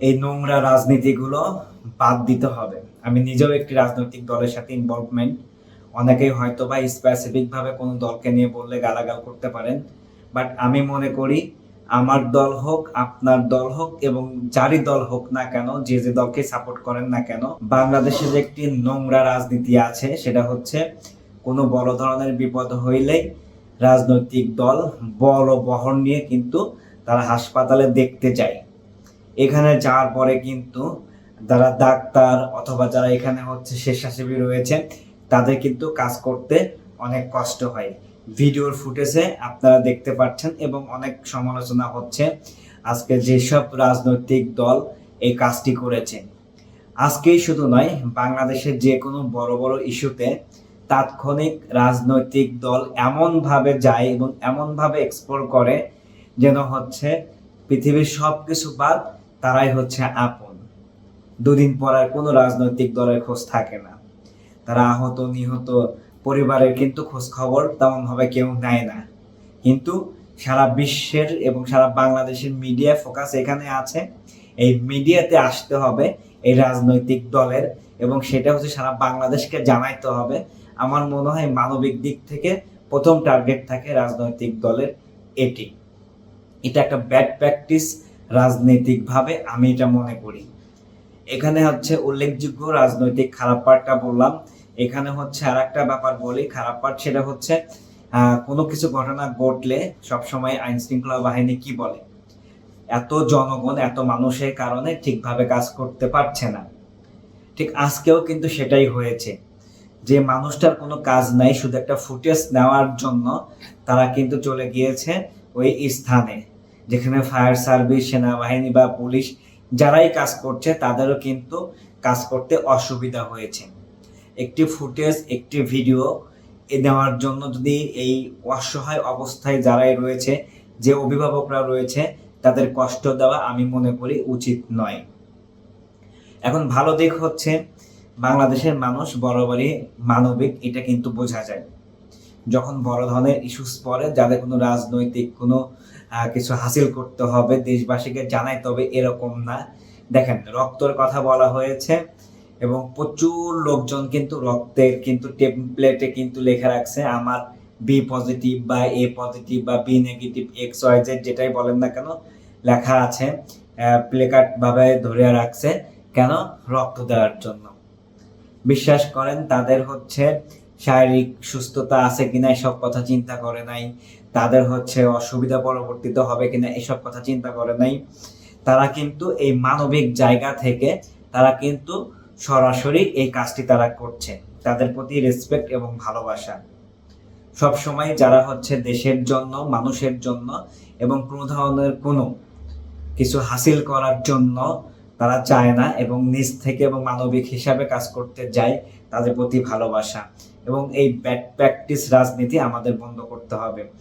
এই নোংরা রাজনীতিগুলো বাদ দিতে হবে। আমি নিজেও একটি রাজনৈতিক দলের সাথে ইনভলভমেন্ট অনেকেই হয়তো বা স্পেসিফিক ভাবে কোনো দলকে নিয়ে বললে গালাগাল করতে পারেন। বাট আমি মনে করি, আমার দল হোক, আপনার দল হোক এবং যারই দল হোক না কেন, যে যে দলকে সাপোর্ট করেন না কেন বাংলাদেশে যে একটি নোংরা রাজনীতি আছে। সেটা হচ্ছে, কোনো বড় ধরনের বিপদ হইলেই রাজনৈতিক দল বড় বহর নিয়ে কিন্তু তারা হাসপাতালে দেখতে যায়। এখানে যাওয়ার পরে কিন্তু যারা ডাক্তার অথবা যারা এখানে হচ্ছে স্বেচ্ছাসেবী রয়েছে, তাদের কিন্তু কাজ করতে অনেক কষ্ট হয়। ভিডিওর ফুটেজে আপনারা দেখতে পাচ্ছেন এবং অনেক সমালোচনা হচ্ছে আজকে যেসব রাজনৈতিক দল এই কাজটি করেছে। আজকেই শুধু নয়, বাংলাদেশের যে কোনো বড় বড় ইস্যুতে তাৎক্ষণিক রাজনৈতিক দল এমনভাবে যায় এবং এমনভাবে এক্সপ্লোর করে যেন হচ্ছে পৃথিবীর সব কিছু বাদ তারাই হচ্ছে আপন। দুদিন পর আর কোনো রাজনৈতিক দলের খোঁজ থাকে না। তারা আহত, নিহত, পরিবারের কিন্তু খোঁজ খবর তেমন ভাবে কেউ নেয় না। কিন্তু সারা বিশ্বের এবং সারা বাংলাদেশের মিডিয়া ফোকাস এখানে আছে। এই মিডিয়াতে আসতে হবে এই রাজনৈতিক দলের এবং সেটা হচ্ছে সারা বাংলাদেশকে জানাইতে হবে। আমার মনে হয় মানবিক দিক থেকে প্রথম টার্গেট থাকে রাজনৈতিক দলের এটি। এটা একটা ব্যাড প্র্যাকটিস রাজনৈতিকভাবে আমি এটা মনে করি। এখানে হচ্ছে উল্লেখযোগ্য রাজনৈতিক খারাপ পার্টটা বললাম। এখানে হচ্ছে আর একটা ব্যাপার বলি, খারাপ পার্ট সেটা হচ্ছে কোনো কিছু ঘটনা ঘটলে সবসময় আইন শৃঙ্খলা বাহিনী কি বলে? এত জনগণ, এত মানুষের কারণে ঠিকভাবে কাজ করতে পারছে না। ঠিক আজকেও কিন্তু সেটাই হয়েছে। যে মানুষটার কোনো কাজ নাই, শুধু একটা ফুটেজ নেওয়ার জন্য তারা কিন্তু চলে গিয়েছে ওই স্থানে। যেখানে ফায়ার সার্ভিস, সেনাবাহিনী বা পুলিশ যারাই কাজ করছে, তাদেরও কিন্তু কাজ করতে অসুবিধা হয়েছে। একটি ফুটেজ, একটি ভিডিও এ নেওয়ার জন্য যদি এই অসহায় অবস্থায় যারাই রয়েছে, যে অভিভাবকরা রয়েছে, তাদের কষ্ট দেওয়া আমি মনে করি উচিত নয়। এখন ভালো দিক হচ্ছে, বাংলাদেশের মানুষ বরাবরই মানবিক, এটা কিন্তু বোঝা যায়। যখন বড় ধরনের ইস্যুস পড়ে, যাদের কোনো রাজনৈতিক কোনো কিছু হাসিল করতে হবে, দেশবাসীকে জানাই তবে এরকম না। দেখেন, রক্তর কথা বলা হয়েছে এবং প্রচুর লোকজন কিন্তু রক্তের কিন্তু টেমপ্লেটে কিন্তু লেখা রাখছে, আমার বি পজিটিভ বা এ পজিটিভ বা B negative X Y Z যেটাই বলেন না কেন, লেখা আছে প্লেকার্ড ভাবে ধরে রাখছে। কেন? রক্ত দেওয়ার জন্য। বিশ্বাস করেন, তাদের হচ্ছে শারীরিক সুস্থতা আছে কিনা এসব কথা চিন্তা করে নাই। তাদের হচ্ছে অসুবিধা পরবর্তীতে হবে কিনা এসব কথা চিন্তা করে নাই। তারা কিন্তু এই মানবিক জায়গা থেকে তারা কিন্তু সরাসরি এই কাজটি তারা করছে। তাদের প্রতি রেসপেক্ট এবং ভালোবাসা। সব সময় যারা হচ্ছে দেশের জন্য, মানুষের জন্য এবং কোনো ধরনের কোনো কিছু হাসিল করার জন্য তারা চায় না এবং নিজ থেকে এবং মানবিক হিসাবে কাজ করতে যায় তাদের প্রতি ভালোবাসা এবং এই ব্যাড প্র্যাকটিস রাজনীতি আমাদের বন্ধ করতে হবে।